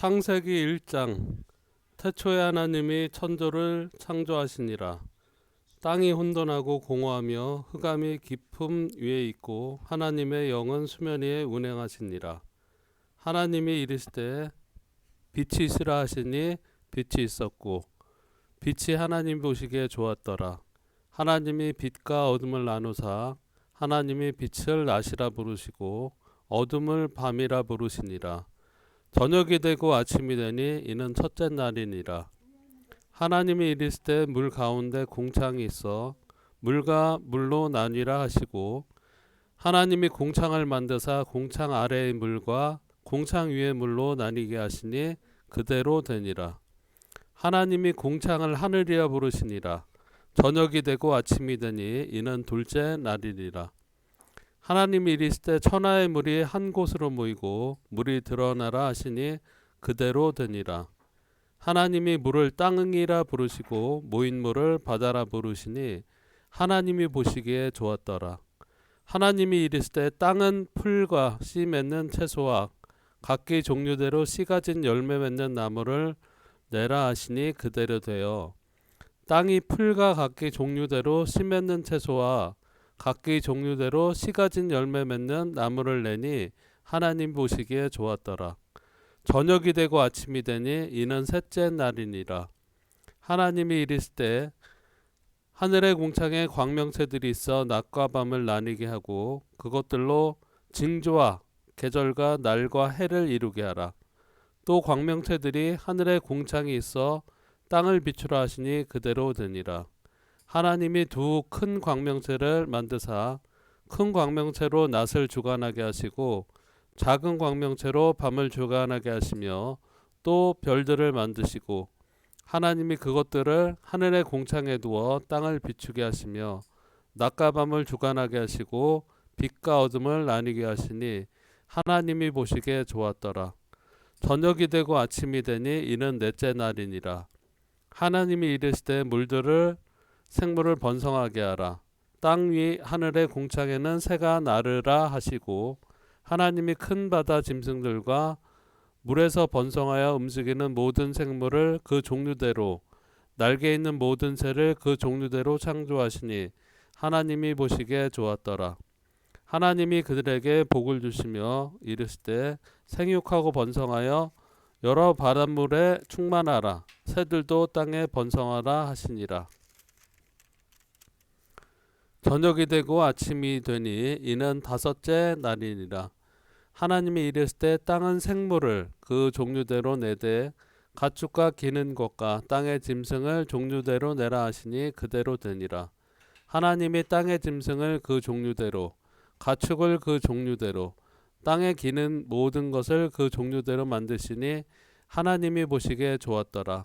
창세기 1장 태초에 하나님이 천조를 창조하시니라. 땅이 혼돈하고 공허하며 흑암이 깊음 위에 있고 하나님의 영은 수면 위에 운행하시니라. 하나님이 이르시되 빛이 있으라 하시니 빛이 있었고 빛이 하나님 보시기에 좋았더라. 하나님이 빛과 어둠을 나누사 하나님이 빛을 낮이라 부르시고 어둠을 밤이라 부르시니라 저녁이 되고 아침이 되니 이는 첫째 날이니라. 하나님이 이르시되 물 가운데 공창이 있어 물과 물로 나뉘라 하시고 하나님이 공창을 만드사 공창 아래의 물과 공창 위의 물로 나뉘게 하시니 그대로 되니라. 하나님이 공창을 하늘이라 부르시니라. 저녁이 되고 아침이 되니 이는 둘째 날이니라. 하나님이 이르시되 천하의 물이 한 곳으로 모이고 물이 드러나라 하시니 그대로 되니라. 하나님이 물을 땅이라 부르시고 모인 물을 바다라 부르시니 하나님이 보시기에 좋았더라. 하나님이 이르시되 땅은 풀과 씨 맺는 채소와 각기 종류대로 씨 가 진 열매 맺는 나무를 내라 하시니 그대로 되어 땅이 풀과 각기 종류대로 씨 맺는 채소와 각기 종류대로 씨 가 진 열매 맺는 나무를 내니 하나님 보시기에 좋았더라. 저녁이 되고 아침이 되니 이는 셋째 날이니라. 하나님이 이르시되 하늘의 공창에 광명체들이 있어 낮과 밤을 나뉘게 하고 그것들로 징조와 계절과 날과 해를 이루게 하라. 또 광명체들이 하늘의 공창이 있어 땅을 비추라 하시니 그대로 되니라. 하나님이 두 큰 광명체를 만드사 큰 광명체로 낮을 주관하게 하시고 작은 광명체로 밤을 주관하게 하시며 또 별들을 만드시고 하나님이 그것들을 하늘의 공창에 두어 땅을 비추게 하시며 낮과 밤을 주관하게 하시고 빛과 어둠을 나뉘게 하시니 하나님이 보시기에 좋았더라. 저녁이 되고 아침이 되니 이는 넷째 날이니라. 하나님이 이르시되 물들을 생물을 번성하게 하라. 땅 위 하늘의 공창에는 새가 나르라 하시고 하나님이 큰 바다 짐승들과 물에서 번성하여 움직이는 모든 생물을 그 종류대로 날개 있는 모든 새를 그 종류대로 창조하시니 하나님이 보시기에 좋았더라. 하나님이 그들에게 복을 주시며 이르시되 생육하고 번성하여 여러 바닷물에 충만하라. 새들도 땅에 번성하라 하시니라. 저녁이 되고 아침이 되니 이는 다섯째 날이니라. 하나님이 이르실 때 땅은 생물을 그 종류대로 내되 가축과 기는 것과 땅의 짐승을 종류대로 내라 하시니 그대로 되니라. 하나님이 땅의 짐승을 그 종류대로 가축을 그 종류대로 땅에 기는 모든 것을 그 종류대로 만드시니 하나님이 보시기에 좋았더라.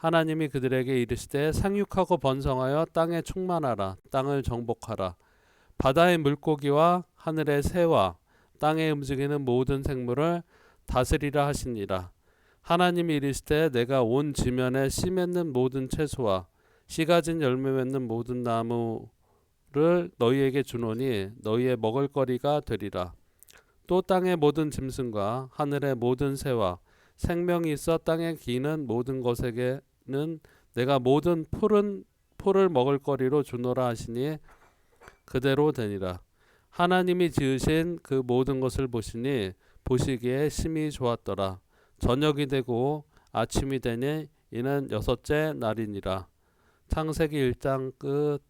하나님이 그들에게 이르시되 상육하고 번성하여 땅에 충만하라 땅을 정복하라. 바다의 물고기와 하늘의 새와 땅에 움직이는 모든 생물을 다스리라 하시니라. 하나님이 이르시되 내가 온 지면에 씨 맺는 모든 채소와 씨 가진 열매 맺는 모든 나무를 너희에게 주노니 너희의 먹을거리가 되리라. 또 땅의 모든 짐승과 하늘의 모든 새와 생명이 있어 땅에 기는 모든 것에게 는 내가 모든 풀은 풀을 먹을 거리로 주노라 하시니 그대로 되니라. 하나님이 지으신 그 모든 것을 보시니 보시기에 심히 좋았더라. 저녁이 되고 아침이 되니 이는 여섯째 날이니라. 창세기 1장 끝